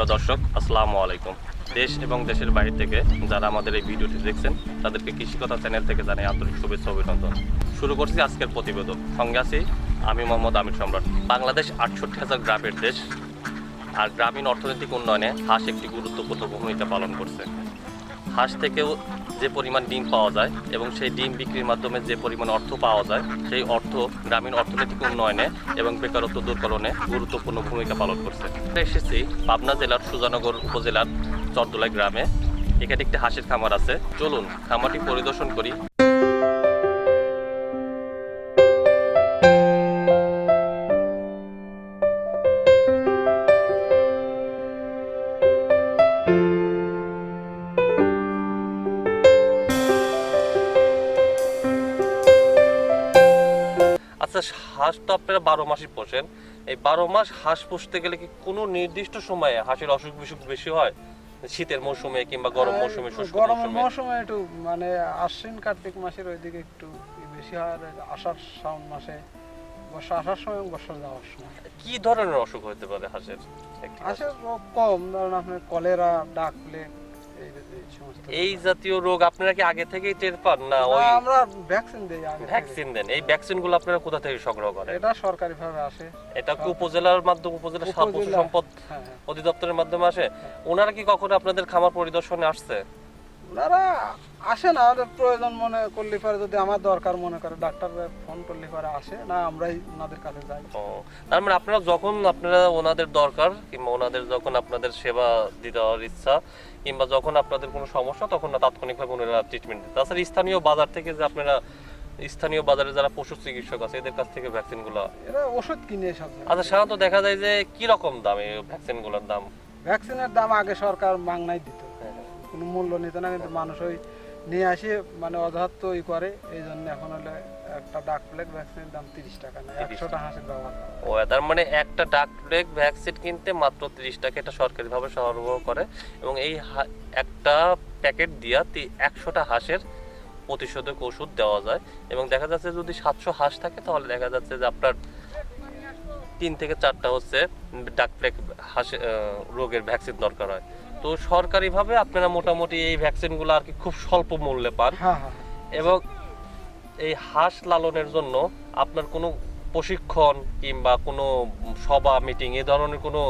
Hello দর্শক, আসসালামু আলাইকুম। দেশ এবং দেশের বাইরে থেকে যারা আমাদের এই ভিডিওটি দেখছেন, তাদেরকে কৃষিকতা চ্যানেল থেকে জানাই আন্তরিক শুভেচ্ছা অভিনন্দন। শুরু করছি আজকের প্রতিবেদন। সঙ্গে আছি আমি মোহাম্মদ আমির সম্রাট। বাংলাদেশ আটষট্টি হাজার গ্রামের দেশ, আর গ্রামীণ অর্থনৈতিক উন্নয়নে হাঁস একটি গুরুত্বপূর্ণ ভূমিকা পালন করছে। হাঁস থেকেও যে পরিমাণ ডিম পাওয়া যায় এবং সেই ডিম বিক্রির মাধ্যমে যে পরিমাণ অর্থ পাওয়া যায়, সেই অর্থ গ্রামীণ অর্থনৈতিক উন্নয়নে এবং বেকারত্ব দূরকরণে গুরুত্বপূর্ণ ভূমিকা পালন করছে। এসেছি পাবনা জেলার সুজানগর উপজেলার চরদোলাই গ্রামে। এখানে একটি হাঁসের খামার আছে। চলুন খামারটি পরিদর্শন করি। আচ্ছা হাঁস তো আপনারা বারো মাসই পোষেন। এই বারো মাস হাঁস পুষতে গেলে কি কোনো নির্দিষ্ট সময়ে হাঁসের অসুখ বিসুখ বেশি হয়? শীতের মৌসুমে কিংবা গরম মৌসুমে শুষ্ক গরমের মৌসুমে? একটু মানে আশ্বিন কার্তিক মাসের ওইদিকে একটু বেশি হয় আষাঢ় শ্রাবণ মাসে বর্ষা আসার সময় বর্ষা যাওয়ার সময়। কি ধরনের অসুখ হতে পারে হাঁসের? রোগ কম ধরুন আপনার কলেরা ডাক প্লেগ এই জাতীয় রোগ আপনারা কি আগে থেকেই টের পান? না ওই আমরা ভ্যাকসিন দেই আগে ভ্যাকসিন দেন। এই ভ্যাকসিনগুলো আপনারা কোথা থেকে সংগ্রহ করেন? এটা সরকারি ভাবে আসে। এটা কি উপজেলার মাধ্যমে উপজেলা পশু সম্পদ হ্যাঁ হ্যাঁ। অধিদপ্তরের মাধ্যমে আসে? ওনারা কি কখনো আপনাদের খামার পরিদর্শনে আসছে? ওনারা আসে না ওদের প্রয়োজন মনে করলে পারে যদি আমার দরকার মনে করে ডাক্তার ফোন করলে পারে আসে না আমরাই ওনাদের কাছে যাই। ও তার মানে আপনারা যখন আপনারা ওনাদের দরকার কিংবা ওনাদের যখন আপনাদের সেবা দিতে হওয়ার ইচ্ছা কিংবা যখন আপনাদের কোনো সমস্যা তখন না তাৎক্ষণিকভাবে ওনারা ট্রিটমেন্ট দিতে তাছাড়া স্থানীয় বাজার থেকে যে আপনারা স্থানীয় বাজারে যারা পশু চিকিৎসক আছে এদের কাছ থেকে ভ্যাকসিনগুলো এরা ওষুধ কিনে সব আচ্ছা সাধারণত দেখা যায় যে কি রকম দাম এই ভ্যাকসিনগুলোর দাম? ভ্যাকসিনের দাম আগে সরকার মাংনাই দিত। কোনো মূল্য নিত না কিন্তু মানুষ ওই নিয়ে আসে মানে অযথার্থ ই করে। এই জন্য এখন হলে একটা ডাক প্লেগ ভ্যাকসিনের দাম তিরিশ টাকা না 30 একশোটা হাঁসের ব্যবহার। ও তার মানে একটা ডাকটেক ভ্যাকসিন কিনতে মাত্র তিরিশ টাকা এটা সরকারিভাবে সরবরাহ করে। এবং এই একটা প্যাকেট দিয়া একশোটা হাঁসের প্রতিষেধক ওষুধ দেওয়া যায়। এবং দেখা যাচ্ছে যদি সাতশো হাঁস থাকে তাহলে দেখা যাচ্ছে যে আপনার তিন থেকে চারটা হচ্ছে ডাকপ্লেক হাঁস আহ, রোগের ভ্যাকসিন দরকার হয়। তো সরকারিভাবে আপনারা মোটামুটি এই ভ্যাকসিনগুলো আর কি খুব স্বল্প মূল্যে পান। হ্যাঁ হ্যাঁ। এবং এই হাঁস লালনের জন্য আপনার কোনো প্রশিক্ষণ কিংবা কোনো সভা মিটিং এ ধরনের কোনো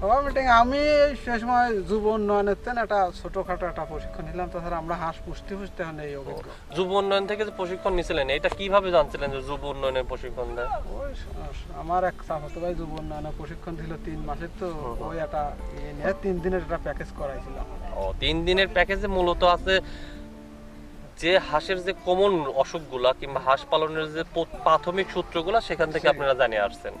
সবাই মিটিং আমি সে সময় যুব উন্নয়নের তেন একটা ছোটখাটো একটা প্রশিক্ষণ নিলাম তাছাড়া আমরা হাঁস পুষতে পুষতে এখন এই অভিজ্ঞ। যুব উন্নয়ন থেকে যে প্রশিক্ষণ নিছিলেন এটা কীভাবে জানছিলেন যে যুব উন্নয়নের প্রশিক্ষণ দেয় ওই আমার এক চাচাতো ভাই যুব উন্নয়নের প্রশিক্ষণ ছিল তিন মাসের তো ওই একটা ইয়ে নিয়ে তিন দিনের একটা প্যাকেজ করাইছিলাম ও তিন দিনের প্যাকেজে মূলত আছে যে হাঁসের যে কমন অসুখগুলা কিংবা হাঁস পালনের যে প্রাথমিক সূত্রগুলা সেখান থেকে আপনারা জানিয়ে আসছেন।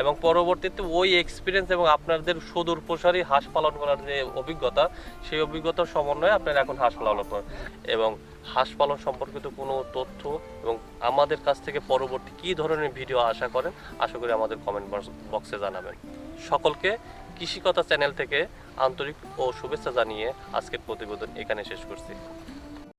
এবং পরবর্তীতে ওই এক্সপিরিয়েন্স এবং আপনাদের সুদূর প্রসারী হাঁস পালন করার যে অভিজ্ঞতা, সেই অভিজ্ঞতার সমন্বয়ে আপনারা এখন হাঁস পালন করেন। এবং হাঁস পালন সম্পর্কিত কোনো তথ্য এবং আমাদের কাছ থেকে পরবর্তী কী ধরনের ভিডিও আশা করেন, আশা করি আমাদের কমেন্ট বক্সে জানাবেন। সকলকে কৃষিকতা চ্যানেল থেকে আন্তরিক ও শুভেচ্ছা জানিয়ে আজকের প্রতিবেদন এখানে শেষ করছি।